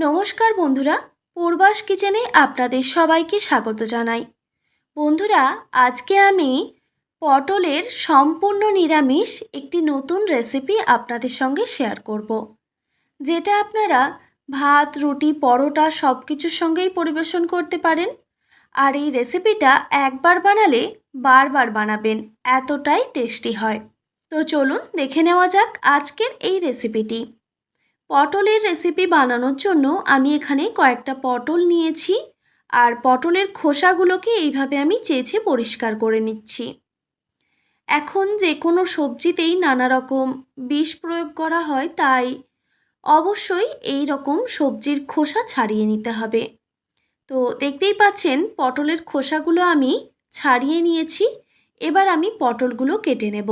নমস্কার বন্ধুরা, পূর্বাস কিচেনে আপনাদের সবাইকে স্বাগত জানাই। বন্ধুরা, আজকে আমি পটলের সম্পূর্ণ নিরামিষ একটি নতুন রেসিপি আপনাদের সঙ্গে শেয়ার করব। যেটা আপনারা ভাত, রুটি, পরোটা সব কিছুর সঙ্গেই পরিবেশন করতে পারেন। আর এই রেসিপিটা একবার বানালে বারবার বানাবেন, এতটাই টেস্টি হয়। তো চলুন দেখে নেওয়া যাক আজকের এই রেসিপিটি পটলের রেসিপি বানানোর জন্য আমি এখানে কয়েকটা পটল নিয়েছি আর পটলের খোসাগুলোকে এইভাবে আমি চেঁচে পরিষ্কার করে নিচ্ছি। এখন যে কোনো সবজিতেই নানা রকম বিষ প্রয়োগ করা হয় তাই অবশ্যই এই রকম সবজির খোসা ছাড়িয়ে নিতে হবে। তো দেখতেই পাচ্ছেন পটলের খোসাগুলো আমি ছাড়িয়ে নিয়েছি, এবার আমি পটলগুলো কেটে নেব।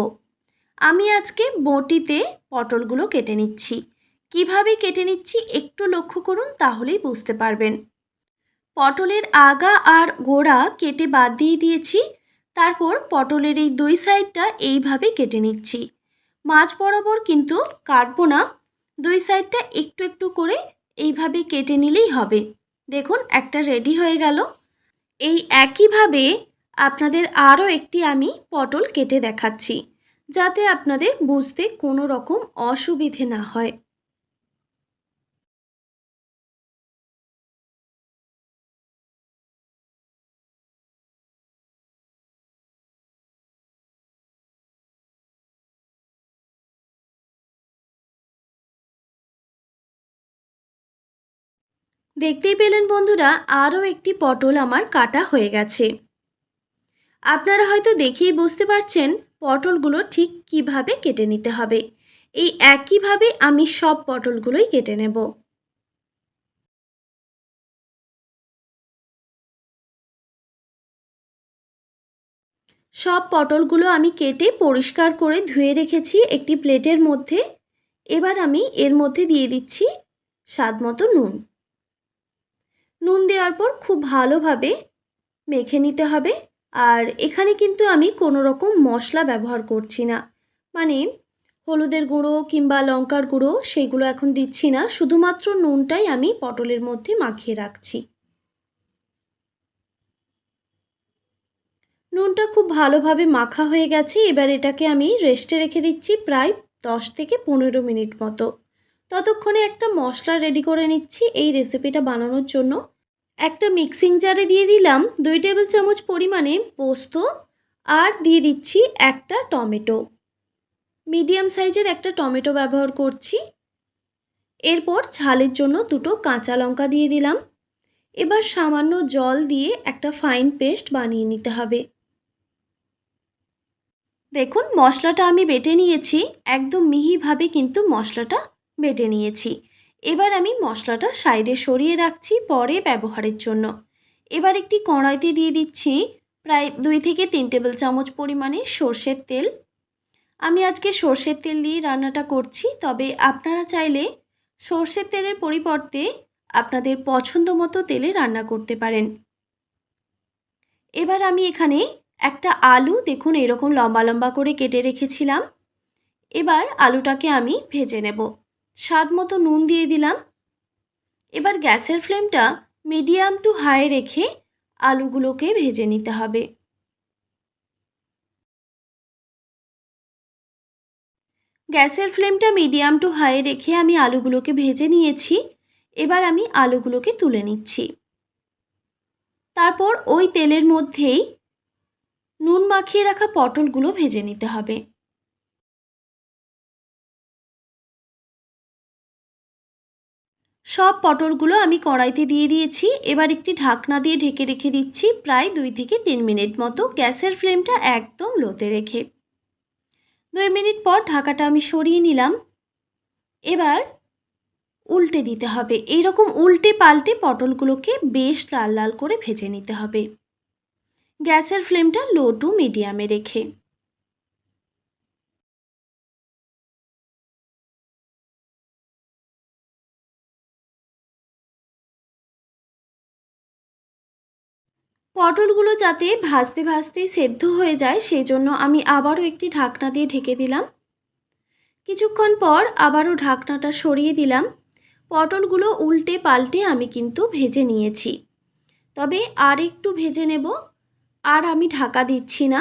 আমি আজকে বটিতে পটলগুলো কেটে নিচ্ছি। কীভাবে কেটে নিচ্ছি একটু লক্ষ্য করুন, তাহলেই বুঝতে পারবেন। পটলের আগা আর গোড়া কেটে বাদ দিয়ে দিয়েছি, তারপর পটলের এই দুই সাইডটা এইভাবে কেটে নিচ্ছি। মাছ বরাবর কিন্তু কাটবো না, দুই সাইডটা একটু একটু করে এইভাবে কেটে নিলেই হবে। দেখুন, একটা রেডি হয়ে গেল। এই একইভাবে আপনাদের আরও একটি আমি পটল কেটে দেখাচ্ছি, যাতে আপনাদের বুঝতে কোনো রকম অসুবিধে না হয়। দেখতেই পেলেন বন্ধুরা, আরও একটি পটল আমার কাটা হয়ে গেছে। আপনারা হয়তো দেখেই বুঝতে পারছেন পটলগুলো ঠিক কীভাবে কেটে নিতে হবে। এই একইভাবে আমি সব পটলগুলোই কেটে নেব। সব পটলগুলো আমি কেটে পরিষ্কার করে ধুয়ে রেখেছি একটি প্লেটের মধ্যে। এবার আমি এর মধ্যে দিয়ে দিচ্ছি স্বাদ মতো নুন। নুন দেওয়ার পর খুব ভালোভাবে মেখে নিতে হবে। আর এখানে কিন্তু আমি কোনো রকম মশলা ব্যবহার করছি না। মানে হলুদের গুঁড়ো কিংবা লঙ্কার গুঁড়ো সেইগুলো এখন দিচ্ছি না। শুধুমাত্র নুনটাই আমি পটলের মধ্যে মাখিয়ে রাখছি। নুনটা খুব ভালোভাবে মাখা হয়ে গেছে। এবার এটাকে আমি রেস্টে রেখে দিচ্ছি প্রায় দশ থেকে পনেরো মিনিট মতো। ততক্ষণে একটা মশলা রেডি করে নিচ্ছি এই রেসিপিটা বানানোর জন্য। একটা মিক্সিং জারে দিয়ে দিলাম দুই টেবিল চামচ পরিমাণে পোস্ত আর দিয়ে দিচ্ছি একটা টমেটো। মিডিয়াম সাইজের একটা টমেটো ব্যবহার করছি। এরপর ঝালের জন্য দুটো কাঁচা লঙ্কা দিয়ে দিলাম। এবার সামান্য জল দিয়ে একটা ফাইন পেস্ট বানিয়ে নিতে হবে। দেখুন, মশলাটা আমি বেটে নিয়েছি, একদম মিহিভাবে কিন্তু মশলাটা বেটে নিয়েছি। এবার আমি মশলাটা সাইডে সরিয়ে রাখছি পরে ব্যবহারের জন্য। এবার একটি কড়াইতে দিয়ে দিচ্ছি প্রায় দুই থেকে তিন টেবিল চামচ পরিমাণে সর্ষের তেল। আমি আজকে সর্ষের তেল দিয়ে রান্নাটা করছি, তবে আপনারা চাইলে সর্ষের তেলের পরিবর্তে আপনাদের পছন্দ মতো তেলে রান্না করতে পারেন। এবার আমি এখানে একটা আলু, দেখুন এরকম লম্বা লম্বা করে কেটে রেখেছিলাম। এবার আলুটাকে আমি ভেজে নেব। স্বাদ মতো নুন দিয়ে দিলাম। এবার গ্যাসের ফ্লেমটা মিডিয়াম টু হাই রেখে আলুগুলোকে ভেজে নিতে হবে। গ্যাসের ফ্লেমটা মিডিয়াম টু হাই রেখে আমি আলুগুলোকে ভেজে নিয়েছি। এবার আমি আলুগুলোকে তুলে নিচ্ছি। তারপর ওই তেলের মধ্যেই নুন মাখিয়ে রাখা পটলগুলো ভেজে নিতে হবে। সব পটলগুলো আমি কড়াইতে দিয়ে দিয়েছি। এবার একটি ঢাকনা দিয়ে ঢেকে রেখে দিচ্ছি প্রায় দুই থেকে তিন মিনিট মতো। গ্যাসের ফ্লেমটা একদম লোতে রেখে। দুই মিনিট পর ঢাকাটা আমি সরিয়ে নিলাম। এবার উল্টে দিতে হবে। এইরকম উল্টে পাল্টে পটলগুলোকে বেশ লাল লাল করে ভেজে নিতে হবে। গ্যাসের ফ্লেমটা লো টু মিডিয়ামে রেখে। পটলগুলো যাতে ভাজতে ভাজতে সেদ্ধ হয়ে যায়, সেই জন্য আমি আবারও একটি ঢাকনা দিয়ে ঢেকে দিলাম। কিছুক্ষণ পর আবারও ঢাকনাটা সরিয়ে দিলাম। পটলগুলো উল্টে পাল্টে আমি কিন্তু ভেজে নিয়েছি। তবে আর একটু ভেজে নেব, আর আমি ঢাকা দিচ্ছি না।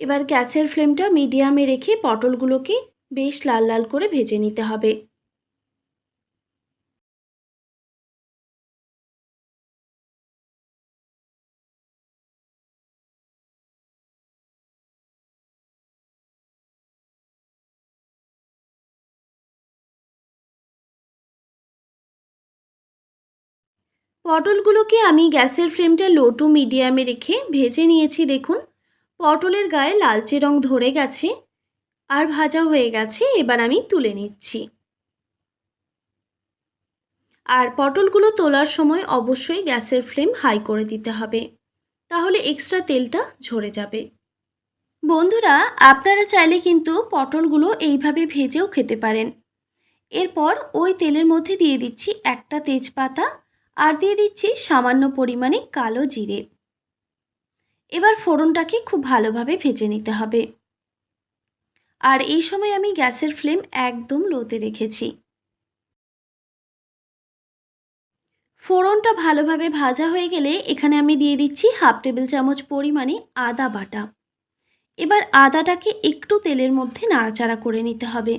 এবার গ্যাসের ফ্লেমটা মিডিয়ামে রেখে পটলগুলোকে বেশ লাল লাল করে ভেজে নিতে হবে। পটলগুলোকে আমি গ্যাসের ফ্লেমটা লো টু মিডিয়ামে রেখে ভেজে নিয়েছি, দেখুন। পটলের গায়ে লালচে রং ধরে গেছে আর ভাজা হয়ে গেছে, এবার আমি তুলে নিচ্ছি। আর পটলগুলো তোলার সময় অবশ্যই গ্যাসের ফ্লেম হাই করে দিতে হবে, তাহলে এক্সট্রা তেলটা ঝরে যাবে। বন্ধুরা, আপনারা চাইলে কিন্তু পটলগুলো এইভাবে ভেজেও খেতে পারেন। এরপর ওই তেলের মধ্যে দিয়ে দিচ্ছি একটা তেজপাতা আর দিয়ে দিচ্ছি সামান্য পরিমাণে কালো জিরে। এবার ফোড়নটাকে খুব ভালোভাবে ভেজে নিতে হবে। আর এই সময় আমি গ্যাসের ফ্লেম একদম লোতে রেখেছি। ফোড়নটা ভালোভাবে ভাজা হয়ে গেলে এখানে আমি দিয়ে দিচ্ছি হাফ টেবিল চামচ পরিমাণে আদা বাটা। এবার আদাটাকে একটু তেলের মধ্যে নাড়াচাড়া করে নিতে হবে।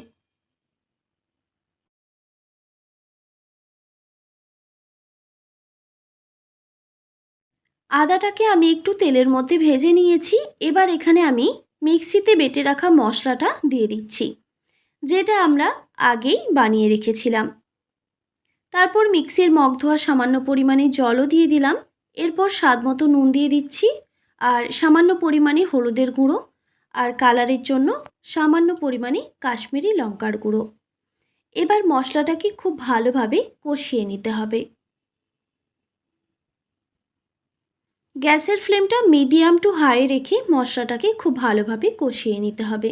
আদাটাকে আমি একটু তেলের মধ্যে ভেজে নিয়েছি। এবার এখানে আমি মিক্সিতে বেটে রাখা মশলাটা দিয়ে দিচ্ছি, যেটা আমরা আগেই বানিয়ে রেখেছিলাম। তারপর মিক্সির মগ ধোয়া সামান্য পরিমাণে জলও দিয়ে দিলাম। এরপর স্বাদ মতো নুন দিয়ে দিচ্ছি আর সামান্য পরিমাণে হলুদের গুঁড়ো আর কালারের জন্য সামান্য পরিমাণে কাশ্মীরি লঙ্কার গুঁড়ো। এবার মশলাটাকে খুব ভালোভাবে কষিয়ে নিতে হবে। গ্যাসের ফ্লেমটা মিডিয়াম টু হাই রেখে মশলাটাকে খুব ভালোভাবে কষিয়ে নিতে হবে।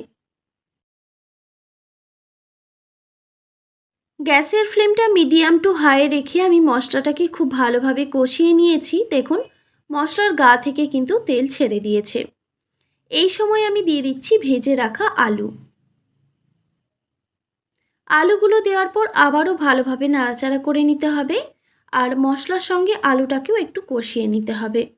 গ্যাসের ফ্লেমটা মিডিয়াম টু হাই রেখে আমি মশলাটাকে খুব ভালোভাবে কষিয়ে নিয়েছি। দেখুন, মশলার গা থেকে কিন্তু তেল ছেড়ে দিয়েছে। এই সময় আমি দিয়ে দিচ্ছি ভেজে রাখা আলু। আলুগুলো দেওয়ার পর আবারও ভালোভাবে নাড়াচাড়া করে নিতে হবে। আর মশলার সঙ্গে আলুটাকেও একটু কষিয়ে নিতে হবে।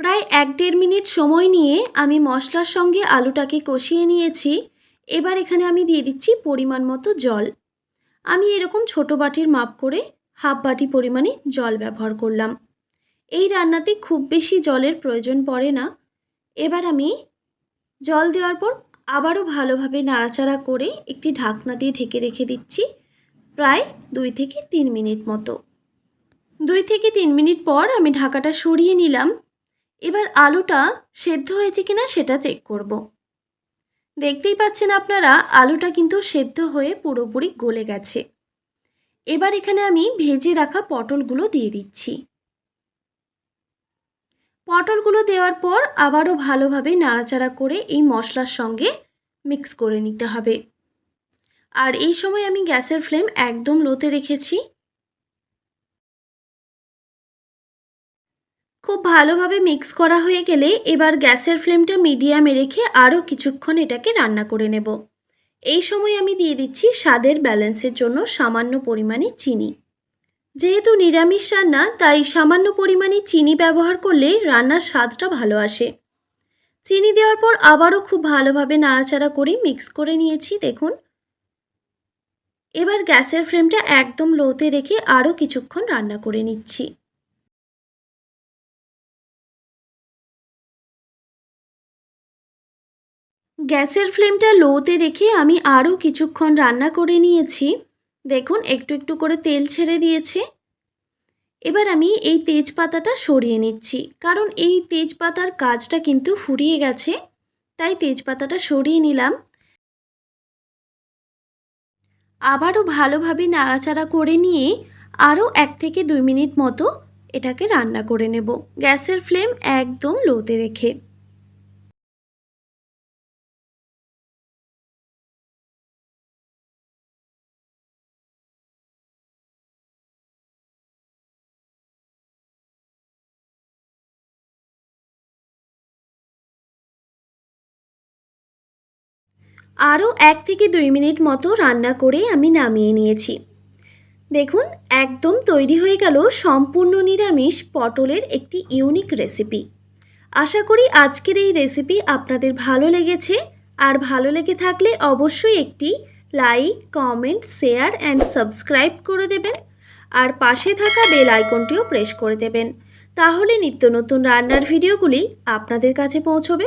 প্রায় এক দেড় মিনিট সময় নিয়ে আমি মশলার সঙ্গে আলুটাকে কষিয়ে নিয়েছি। এবার এখানে আমি দিয়ে দিচ্ছি পরিমাণ মতো জল। আমি এরকম ছোট বাটির মাপ করে হাফ বাটি পরিমাণে জল ব্যবহার করলাম। এই রান্নাতে খুব বেশি জলের প্রয়োজন পড়ে না। এবার আমি জল দেওয়ার পর আবারও ভালোভাবে নাড়াচাড়া করে একটি ঢাকনা দিয়ে ঢেকে রেখে দিচ্ছি প্রায় দুই থেকে তিন মিনিট মতো। দুই থেকে তিন মিনিট পর আমি ঢাকাটা সরিয়ে নিলাম। এবার আলুটা সেদ্ধ হয়েছে কিনা সেটা চেক করব। দেখতেই পাচ্ছেন আপনারা, আলুটা কিন্তু সেদ্ধ হয়ে পুরোপুরি গলে গেছে। এবার এখানে আমি ভেজে রাখা পটলগুলো দিয়ে দিচ্ছি। পটলগুলো দেওয়ার পর আবারও ভালোভাবে নাড়াচাড়া করে এই মশলার সঙ্গে মিক্স করে নিতে হবে। আর এই সময় আমি গ্যাসের ফ্লেম একদম লোতে রেখেছি। খুব ভালোভাবে মিক্স করা হয়ে গেলে এবার গ্যাসের ফ্লেমটা মিডিয়ামে রেখে আরও কিছুক্ষণ এটাকে রান্না করে নেব। এই সময় আমি দিয়ে দিচ্ছি স্বাদের ব্যালেন্সের জন্য সামান্য পরিমাণে চিনি। যেহেতু নিরামিষ রান্না, তাই সামান্য পরিমাণে চিনি ব্যবহার করলে রান্নার স্বাদটা ভালো আসে। চিনি দেওয়ার পর আবারও খুব ভালোভাবে নাড়াচাড়া করে মিক্স করে নিয়েছি, দেখুন। এবার গ্যাসের ফ্লেমটা একদম লোতে রেখে আরও কিছুক্ষণ রান্না করে নিচ্ছি। গ্যাসের ফ্লেমটা লোতে রেখে আমি আরও কিছুক্ষণ রান্না করে নিয়েছি। দেখুন, একটু একটু করে তেল ছেড়ে দিয়েছে। এবার আমি এই তেজপাতাটা সরিয়ে নিচ্ছি, কারণ এই তেজপাতার কাজটা কিন্তু ফুরিয়ে গেছে, তাই তেজপাতাটা সরিয়ে নিলাম। আবারও ভালোভাবে নাড়াচাড়া করে নিয়ে আরও এক থেকে দুই মিনিট মতো এটাকে রান্না করে নেব। গ্যাসের ফ্লেম একদম লোতে রেখে। আরও এক থেকে দুই মিনিট মতো রান্না করে আমি নামিয়ে নিয়েছি। দেখুন, একদম তৈরি হয়ে গেল সম্পূর্ণ নিরামিষ পটলের একটি ইউনিক রেসিপি। আশা করি আজকের এই রেসিপি আপনাদের ভালো লেগেছে। আর ভালো লেগে থাকলে অবশ্যই একটি like, comment, share and subscribe করে দেবেন। আর পাশে থাকা বেল আইকনটিও প্রেস করে দেবেন। তাহলে নিত্য নতুন রান্নার ভিডিওগুলি আপনাদের কাছে পৌঁছবে।